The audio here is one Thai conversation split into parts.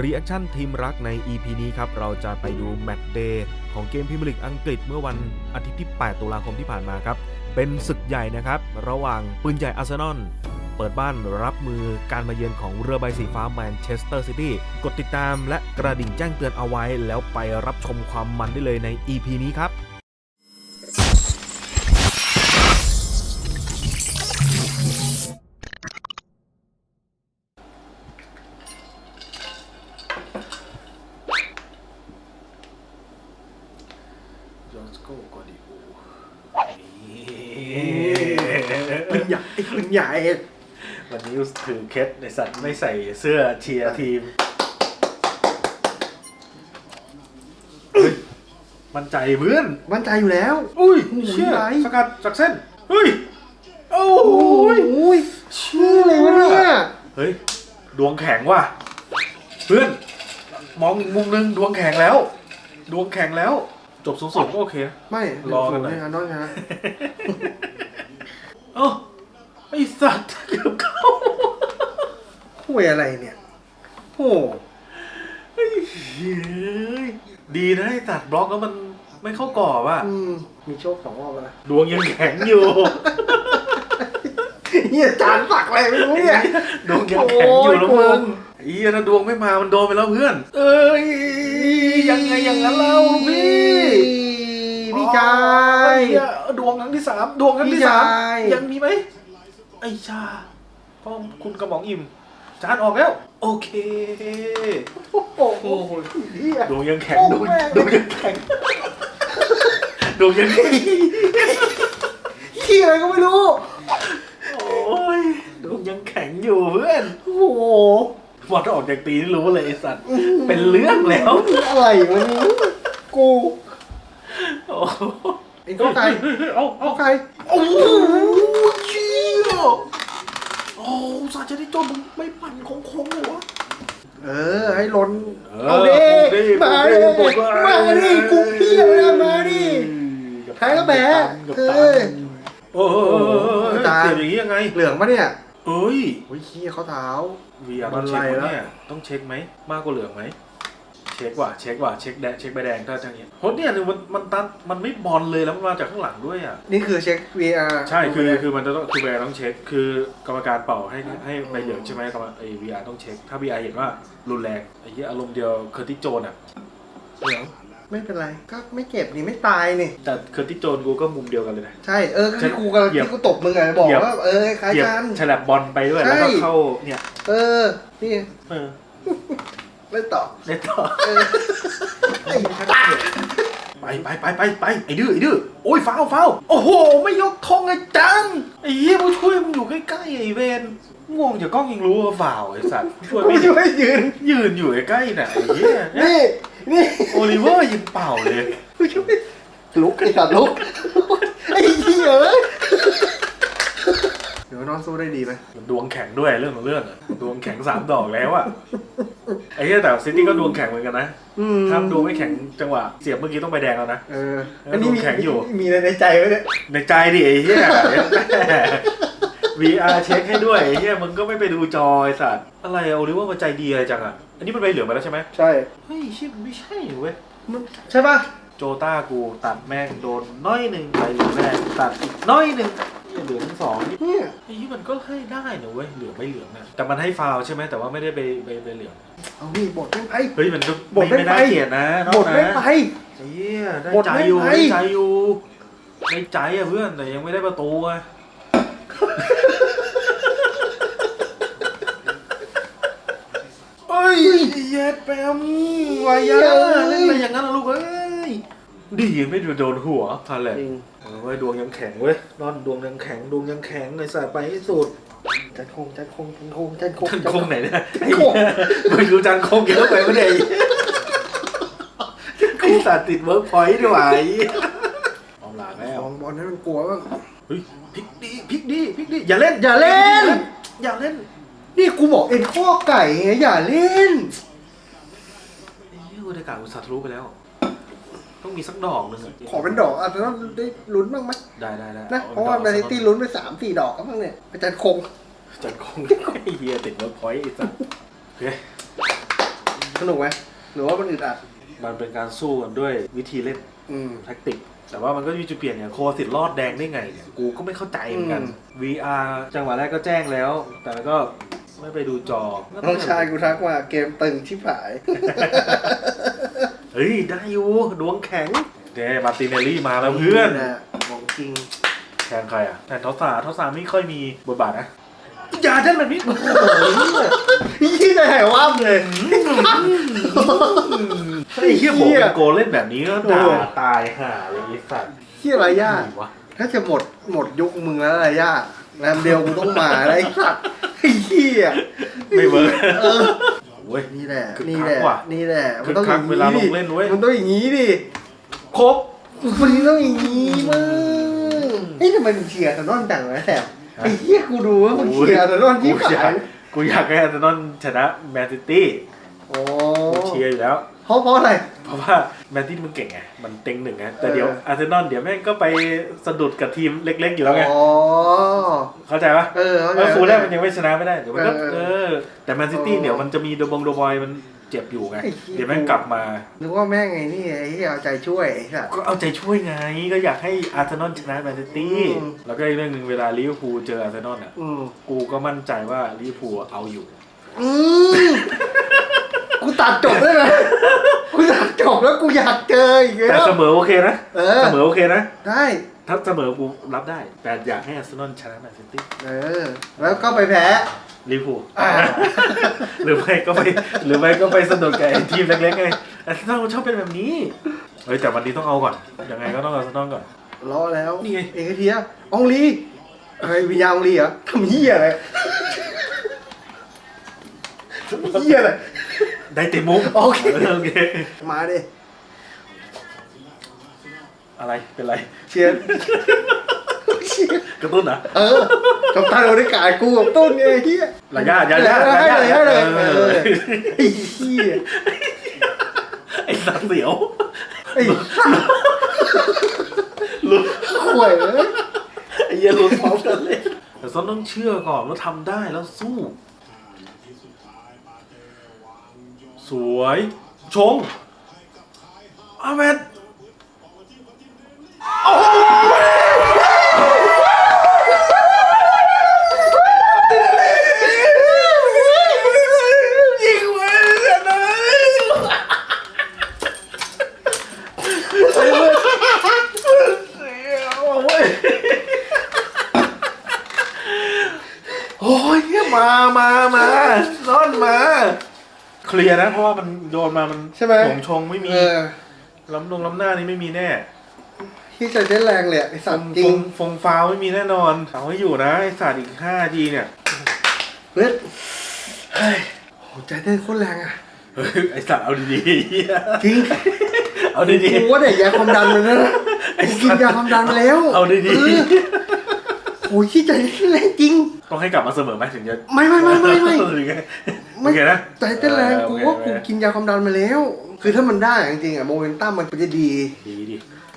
รีแอคชั่นทีมรักใน EP นี้ครับ เราจะไปดูแมตช์เดย์ของเกมพรีเมียร์ลีกอังกฤษเมื่อวันอาทิตย์ที่ 8 ตุลาคมที่ผ่านมาครับ เป็นศึกใหญ่นะครับ ระหว่างปืนใหญ่อาร์เซนอลเปิดบ้านรับมือการมาเยือนของเรือใบสีฟ้าแมนเชสเตอร์ซิตี้กดติดตามและกระดิ่งแจ้งเตือนเอาไว้ แล้วไปรับชมความมันได้เลยใน EP นี้ครับ ใหญ่ปืนใหญ่ วันนี้ถือเคสในสัตว์ไม่ใส่เสื้อเชียร์ทีมเฮ้ยมั่นใจเพื่อน มั่นใจอยู่แล้ว อุ้ยโอ้โหเชี่ยไหล สกัดจากเส้น เฮ้ย โอ้โอ้ยยชื่ออะไรวะเนี่ย เฮ้ย ดวงแข็งว่ะ เพื่อน มองอีกมุมนึงดวงแข็งแล้ว ดวงแข็งแล้ว จบสูงๆก็โอเคนะ ไม่รอกันหน่อยนะน้อยนะเอ้า ไอสัตว์เกือบเข้าคุยอะไรเนี่ยโอ้เฮ้ยดีนะไอ้ตัดบล็อกแล้วมันไม่เข้ากรอบอะอืมมีโชคสองรอบแล้วนะดวงยังแข็งอยู่ เฮียจานฝักอะไรไม่รู้เนี่ย ดวงยังแข็งอยู่แล้วโอ้มึยงไอ้เหี้ยถ้าดวงไม่มามันโดนไปแล้วเพื่อน เอ้ยยังไงอย่างนั้นเล่าลูกพี่พี่ชายไอ้เหี้ยดวงครั้งที่สามดวงครั้งที่สามพี่ชาย ยังมีไหม ไอ้ชาพ่อคุณกระหม่อมอิ่ม จานออกแล้ว โอเคโอ้โหเฮียดวงยังแข็งโอ้ดวงแม่งดวงยังแข็งดวงยังแข็งเฮียอะไรก็ไม่รู้ โอ้ยดวงยังแข็งอยู่เพื่อนโอ้โหพอถ้าออกจากตีนี่รู้เลยไอ้สัตว์ เป็นเรื่องแล้ว อะไรวะเนี่ยกู โอ้ไอ้เข้าใจ เอาเอา เข้าใจโอ้โหเชี่ย โอ้สัตว์จะได้จบมึงไม่ปั่นโค้งๆเลยวะเออ ให้ล้นเออเอาดิปลุกดิมาปดิลุกดิมาดิกูเพี้ยเลยมาดิแพ้ก็แพ้กับเอตัอนโอ้โหตาเสียบอย่างนี้ยังไง เหลืองปะเนี่ยเอ้ย โอ้ยเฮียเขาเท้าวีอาร์มัต้อนงเช็คไล่ไหมแล้วเนี่ย ต้องเช็คไหม มากกว่าเหลืองไหม เช็คว่ะเช็คว่ะเช็คแดงเช็คใบแดงถ้าอย่างเงี้ยโหเนี่ยเนี่ยมันมันตันมันไม่บอลเลยแล้วมันมาจากข้างหลังด้วยอะนี่คือเช็ค VR ใช่คือคือมันจะต้องคือแบร์ต้องเช็คคือกรรมการเป่าให้ให้ใบเหลืองใช่ไหมกรรมไอ้วีอาร์ต้องเช็ค ถ้าวีอาร์เห็นว่ารุนแรงไอ้เหี้ยอารมณ์เดียวเคอร์ติสโจนอะเหลืองไม่เป็นไรก็ไม่เจ็บนี่ไม่ตายนี่แต่เคอร์ติสโจนกูก็มุมเดียวกันเลยนะ ใช่ เออที่กูกำลังเหยียบที่กูตบมึงไงบอกเหยียบว่าเออคล้ายเหยียบกันฉลับบอลไปด้วยแล้วก็ใช่เข้าเนี่ย เออนี่เออ เล่นต่อได้ต่อเออไอ้บ้าไปไปไปไปไปไอ้ดื้อไอ้ดื้อโอ้ยฟาวฟาวโอ้โห ไม่ยกธงไอ้จังไอ้เหี้ยผู้ช่วยมึงอยู่ใกล้ๆไอ้เวนง่วงจากกล้องยังรู้ว่าฟาวไอ้สัตว์ช่วยกูไม่ช่วยยืน ยืนอยู่ใกล้ๆน่ะไอ้เหี้ยนี่ นี่โอลิเวอร์ยิงเป่าเลยกูช่วยลุกไอ้สัตว์ลุกไอ้เหี้ยเอ้ย เดี๋ยวนอนสู้ได้ดีไหมมันดวงแข็งด้วยเรื่องของเรื่องอะดวงแข็งสามดอกแล้วอะไอ้เหี้ยแต่ซิตี้ก็ดวงแข็งเหมือนกันนะอืมถ้าดวงไม่แข็งจังหวะเสียบเมื่อกี้ต้องไปแดงแล้วนะ เออเอออันนี้มีดูแข็งอยู่ มีอะไรในใจไหมเนี่ยในใจดิไอ้เหี้ย VR เช็คให้ด้วยไอ้เหี้ยมึงก็ไม่ไปดูจอไอ้สัตว์อะไรอะโอลิเวอร์มันใจดีอะไรจังอะอันนี้มันใบเหลืองมาแล้วใช่ไหมใช่เฮ้ยชิบไม่ใช่เว้ย ใช่ป่ะโจต้ากูตัดแม่งโดนน้อยหนึ่งใบเหลืองแรกตัดอีกน้อยหนึ่ง เหี้ยเหลืองทั้งสองนี่เนี่ยไอ้นี่มันก็ให้ได้นะเว้ยเหลืองไม่เหลืองนะแต่มันให้ฟาวล์ใช่ไหมแต่ว่าไม่ได้ไปไปไปเหลืองเอานี่บทไม่ไป เฮ้ยมันก็บทไม่ไม่น่าไปเกลียดนะน้องบทไม่นะไป เฮียได้บทใจไม่อยู่ไป ได้ใจอยู่ในใจอะเพื่อนแต่ยังไม่ได้ประตูอะเอ้ยเย็ดแปมวายาเล่นอะไรอย่างนั้นนะลูกเอ้ย ดีไม่โดนหัวพันแหละจริงเออเว้ยดวงยังแข็งเว้ยนอนดวงยังแข็งดวงยังแข็งเลยสายไปให้สุดจันคงจันคงจันคงจันคงจันคงไหนเนี่ยจันคงไม่รู้จันคงเยอะไปไม่ได้ไอ้สัตว์ติดเวิร์กพอยต์ด้วยไอ้ออมหลากแล้วมองบอลให้มันกลัวบ้างเฮ้ยพลิกดีพลิกดีพลิกดีอย่าเล่น อย่าเล่น อย่าเล่นนี่กูบอกเอ็นข้อไก่ไงอย่าเล่นไอ้เหี้ยกูได้กล่าวอุตส่าห์ทะลุไปแล้ว ต้องมีสักดอกหนึ่งะขอเป็นดอกอาจจะต้องได้ลุ้นบ้างไหมได้ได้ได้นะอเพราะว่าดอกแมนซิตี้ลุ้นไปสามสี่ดอกก็บ้างเนี่ยอาจารย์คงจันคงไอ้เฮียติดเวิร์กพอยต์ไอ้สัตว์โอเคสนุกไหมหรือว่ามันอึดอัดมันเป็นการสู้กันด้วยวิธีเล่นอืม แท็กติก แต่ว่ามันก็มีจุดเปลี่ยนอย่างโคสิตรอดแดงได้ไงเนี่ยกูก็ไม่เข้าใจเหมือนกัน อืม VR จังหวะแรกก็แจ้งแล้ว แต่ก็ไม่ไปดูจอน้องชายกูทักว่าเกมตึงชิบหาย เฮ้ย ได้อยู่ดวงแข็งเดมาร์ติเนลลี่มาแล้วเพื่อนนะของจริงแทนใครอะแทนทอสาทอสาไม่ค่อยมีบทบาทนะอย่าเล่นแบบนี้โอ้โหยี่ไหนว่าบเลยไอ้เหี้ยผมเป็นโกเล่นแบบนี้ก็ด่าโอ้ตายห่าเลยไอ้สัตว์เฮียไรย่าวะถ้าจะหมดหมดยุคมึงแล้วไรย่าแรมเดียวกูต้องมาแล้วไอ้สัตว์ไอ้เฮียไม่เวิร์ก เออเว้ย นี่แหละคึกคักนี่แหละว่ะ นี่แหละคึกคักเวลาลงเล่นเว้ย มันต้องอย่างนี้ดิครบ มันต้องอย่างนี้มึงเฮ้ยทำไมมึงเชียร์แต่นอนจังวะแถบไอ้เหี้ยกูดูว่ามึงเชียร์แต่นอนที่กูอยาขากยกูอยากให้อาร์เซนอลชนะแมนซิตี้โอ้กูเชียร์อยู่แล้ว เพราะเพราะอะไร เพราะว่าแมนซิตี้มันเก่งไง มันเต็งหนึ่งไง แต่เออเดี๋ยวอาร์เซนอลเดี๋ยวแม่งก็ไปสะดุดกับทีมเล็ก ๆ อยู่แล้วไง อ๋อ เข้าใจปะเออเข้าใจแล้วฟูลแรกมันยังไม่ชนะไม่ได้ เดี๋ยวมันก็เออเออ แต่แมนซิตี้เดี๋ยวมันจะมีโดบงโดบอยมันเจ็บอยู่ไง ไอ้เหี้ย เดี๋ยวแม่งกลับมา นึกว่าแม่งไงนี่ไอ้ที่เอาใจช่วยไอ้สัสก็เอาใจช่วยไง ก็อยากให้อาร์เซนอลชนะแมนซิตี้ อืม แล้วก็อีกเรื่องหนึ่งเวลาลิเวอร์พูลเจออาร์เซนอลอะ อืมกูก็มั่นใจว่าลิเวอร์พูลเอาอยู่ อืมกู ตัดจบได้ไหมกูตัดจบแล้วกูอยากเจออีกแต่แล้ว เสมอโอเคนะเออ เสมอโอเคนะ ได้ ถ้าเสมอกูรับได้ แต่อยากให้อาร์เซนอลชนะแมนซิตี้เออ แล้วก็ไปแพ้ลิเวอร์พูลอ่าหรือไม่ก็ไปหรือไม่ก็ไปสนุกกับไอ้ทีมเล็กๆไงอาร์เซนอลมันชอบเป็นแบบนี้เฮ้ยแต่วันนี้ต้องเอาก่อนยังไงก็ต้องเอาอาร์เซนอลก่อนรอแล้วนี่ไง เอกเทียอองลีเฮ้ยวิญญาณอองลีเหรอทำเหี้ยอะไรทำเหี้ยอะไร ได้เต็มมุกโอเค โอเค มาดิ อะไร เป็นไร เชียร์เชียร์กระตุ้นเหรอ เออกับตันโอนิกายกูกับต้นเนี่ยไอ้เหี้ยระยะระยะให้ระเลยยะให้เลยเอเอออไอ้เหี้ยไอ้สัตว์เสียวไอ้หลุดข่วยเอ้ย ไอ้เหี้ยหลุดพร้อมกันเลย แต่ซอนต้องเชื่อก่อนว่าทำได้แล้วสู้ สวย ชง อาเมดโอ้โหงเว้ยเสียดายโอ้ยเหี้ยมามามาซ่อนมา เคลียร์นะ เพราะว่ามันโดนมามันใช่ไหม หลงชงไม่มีเออล้ำลงล้ำหน้านี่ไม่มีแน่ที่จะเล่นแรงเลยอะไอ้สัตว์จริฟงงฟงฟาวไม่มีแน่นอนเอาให้อยู่นะไอ้สัตว์อีกห้าทีเนี่ยเพื่อนเฮ้ยโหใจเต้นโคตรแรงอะ เฮ้ยไอ้สัตว์เอาดีๆเหี้ยจริงเอาดีกูว่าเนี่ยยาความดันมันนะไอ้กูกินยาความดันมาแล้วเอาดีเออ โอ้ยที่ใจเต้นแรงจริงๆต้องให้กลับมาเสมอไหมถึงจะไม่ไม่ไม่ไม่ไม่ หรือไงไม่โอเคนะ ใจเต้นแรงเออกูโอเคว่ากูโอเคกินยาความดันมาแล้ว คือถ้ามันได้จริงๆอะโมเมนตัมมันจะดี ดีดิ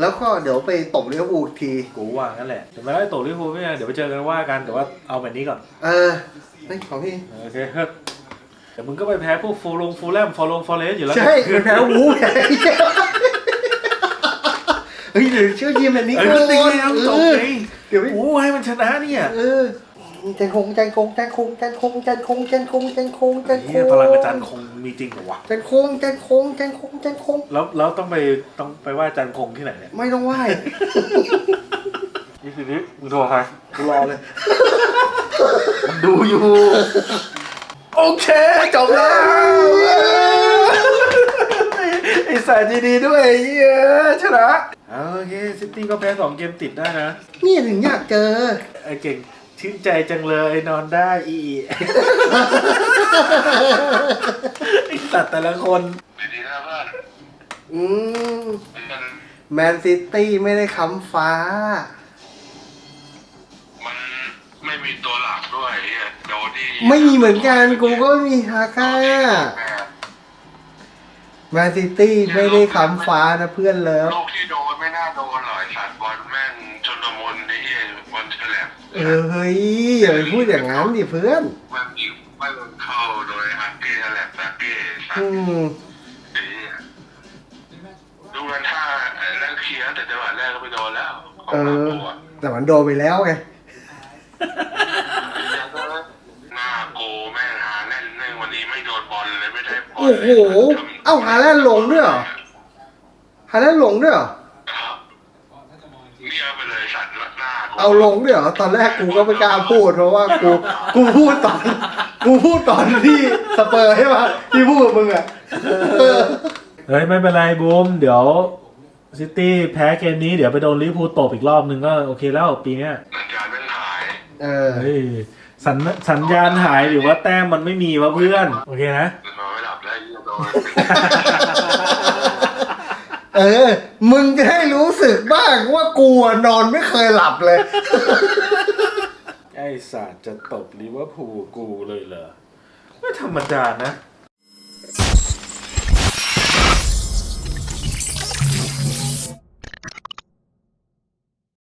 แล้วก็เดี๋ยวไปตบเลี้ยวบูลอีกทีกูว่างั้นแหละแต่ไม่ได้ตกลิเวอร์พูลไม่ได้เดี๋ยวไปเจอกันว่ากันแต่ว่าเอาแบบนี้ก่อน เออนี่ของพี่โอเคเฮ้ยแต่มึงก็ไปแพ้พวกฟูลงฟูลแลมฟอลงฟอลเลสอยู่แล้วใช่มันแพ้วูแพ้เฮ้ยเดี๋ยวเชื่อยีมแบบนี้เอ้ยก่อนก็ดีแล้วจบเออไง เดี๋ยวไปโอ้ให้มันชนะเนี่ยเออแจนคงแจนคงแจนคงแจนคงแจนคงแจนคงแจนคงแจนคเฮียงพลังอาจารย์คงมีจริงเหรอวะแจนคงแจนคงแจนคงแจนคงแล้วแล้วต้องไปต้องไปไหว่าอาจารย์คงที่ไหนเนี่ยไม่ต้องไหว้นี่คือนี่มึงโทรใครกูรอเลยดูอยู่โอเคจบแล้วไอ้สายดีๆด้วยไอ้เหี้ยชนะ โอเคซิตี้ก็แพ้สองเกมติดได้นะ นี่ถึงอยากเจอ ไอ้เก่งชื่นใจจังเลยนอนได้อี ไอ้สัตว์แต่ละคนดีๆนะเพื่อนอืมมันแมนซิตี้ไม่ได้ค้ำฟ้า มันไม่มีตัวหลักด้วยไอ้เหี้ยโดดี้ไม่มีเหมือนกัน กูก็ไม่มีฮาก้า แม่ แมนซิตี้ไม่ได้ค้ำฟ้านะเพื่อนเลิฟลูกที่โดนไม่น่าโดนหรอกไอ้สัตว์บอลแม่งชนมุนไอ้เหี้ยบอลเฉลบเออเฮ้ยอย่าไปพูดอย่างนั้นดิเพื่อนมันยิงไม่ลงเข้าโดยฮักเก้ฉลบฮักเก้สอืมไอ้เหี้ยดูกันท่าแรกเคลียร์แต่จังหวะแรกก็ไปโดนแล้วของเอมาอ ตัวแต่มันโดนไปแล้วไง หน้าโกแม่งหาแน่นแน่วันนี้ไม่โดนบอลเลยไม่ได้บอลโอ้โห เอ้าหาแลนด์ลงด้วยเหรอฮาแลนด์ลงด้วยเหรอครับเนี่ยไปเลยสัตว์หน้าโกเอาลงด้วยเหรอตอนแรกกูก็ไม่กล้าพูดเพราะว่ากูกูพูดตอนกูพูดตอนที่สเปอร์ใช่ปะที่พูดกับมึงอะเออเฮ้ยไม่เป็นไรบูมเดี๋ยวซิตี้แพ้เกมนี้เดี๋ยวไปโดนลิเวอร์พูลตบอีกรอบนึงก็โอเคแล้วปีเนี้ยสัญญาณแม่งหายเออ เฮ้ยสัญสัญญาณหายหรือว่าแต้มมันไม่มีวะเพื่อน โอเคนะนอนไม่ หลับแล้วยิ่งโดนเออ มึงจะให้รู้สึกบ้างว่ากูอะนอนไม่เคยหลับเลย ไอ้สัตว์จะตบลิเวอร์พูลกูเลยเหรอ ไม่ธรรมดานะ